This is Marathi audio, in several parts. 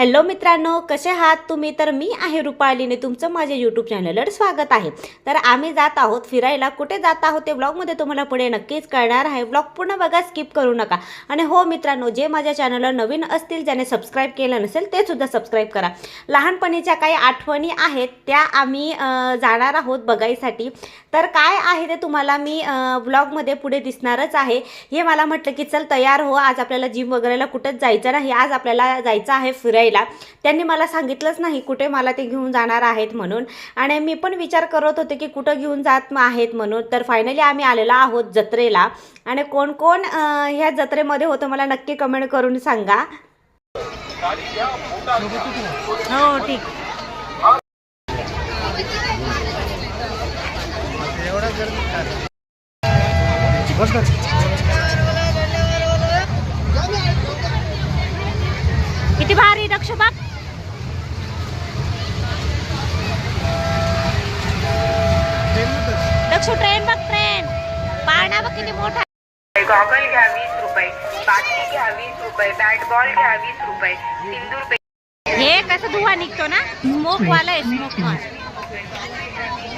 हॅलो मित्रांनो कसे आहात तुम्ही? तर मी आहे रुपालीने तुमचं माझ्या यूट्यूब चॅनलवर स्वागत आहे. तर आम्ही जात आहोत फिरायला. कुठे जात आहोत ते ब्लॉगमध्ये तुम्हाला पुढे नक्कीच कळणार आहे. ब्लॉग पूर्ण बघा स्किप करू नका. आणि हो मित्रांनो जे माझ्या चॅनलवर नवीन असतील ज्याने सबस्क्राईब केलं नसेल ते सुद्धा सबस्क्राईब करा. लहानपणीच्या काही आठवणी आहेत त्या आम्ही जाणार आहोत बघायसाठी. तर काय आहे ते तुम्हाला मी ब्लॉगमध्ये पुढे दिसणारच आहे. हे मला म्हटलं की चल तयार हो. आज आपल्याला जिम वगैरेला कुठंच जायचं नाही. आज आपल्याला जायचं आहे फिरायला. त्यांनी मला सांगितलंच नाही कुठे मला ते घेऊन जाणार आहेत म्हणून. आणि मी पण विचार करत होते की कुठं घेऊन जात आहेत म्हणून. तर फायनली आम्ही आलेलो आहोत जत्रेला. आणि कोण कोण ह्या जत्रेमध्ये होतं मला नक्की कमेंट करून सांगा. हो ठीक. किती भारी दक्षबाग दक्ष ट्रेन बघ ट्रेन. पाळणा बघ किती मोठा. गॉगल घ्या वीस रुपये बाटली घ्या वीस रुपये बॅट बॉल घ्या वीस रुपये सिंदूर हे कसं धुवा निघतो ना? स्मोक वाला आहे स्मोक वाला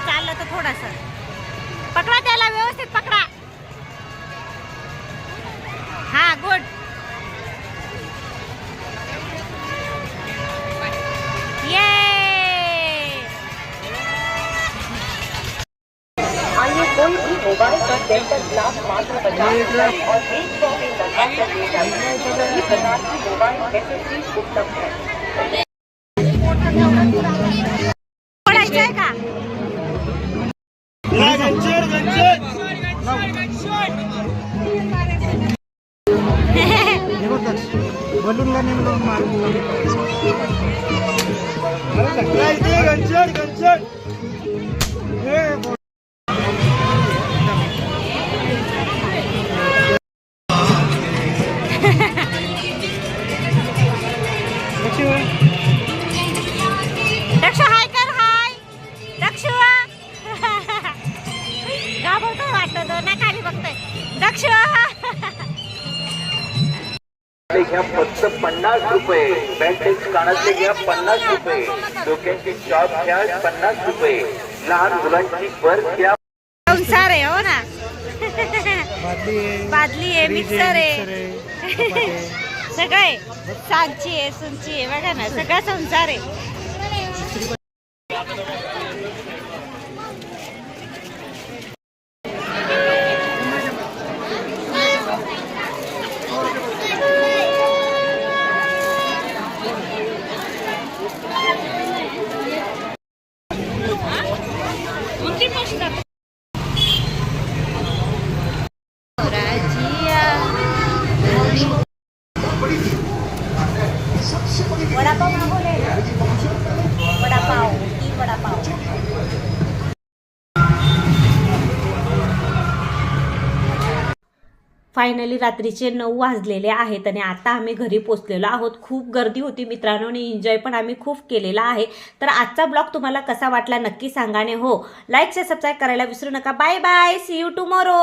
उंच चाललं तर थोडस. पकडा त्याला व्यवस्थित पकडा. हा गुड ये अन्य कोई भी मोबाइल मात्र पचास और एक सौ में लगा प्रकार की मोबाइल उपलब्ध है Walun lang yung normal. Malalagay. घ्या फक्त पन्नास रुपये. बँडेज कानातले घ्या पन्नास रुपये. डोक्याचे चॉप घ्या पन्नास रुपये. लहान मुलांची पर्स घ्या. संसार आहे हो ना. बादली आहे मिक्सर आहे चपाती आहे. सगळे सांची आहे सुंची आहे. बघा ना सगळा संसार आहे. फायनली रात्रीचे नऊ वाजलेले आहेत आणि आता आम्ही घरी पोचलेलो आहोत. खूप गर्दी होती मित्रांनो आणि एन्जॉय पण आम्ही खूप केलेला आहे. तर आजचा ब्लॉग तुम्हाला कसा वाटला नक्की सांगा हो लाईक शेअर सबस्क्राईब करायला विसरू नका. Bye bye see you tomorrow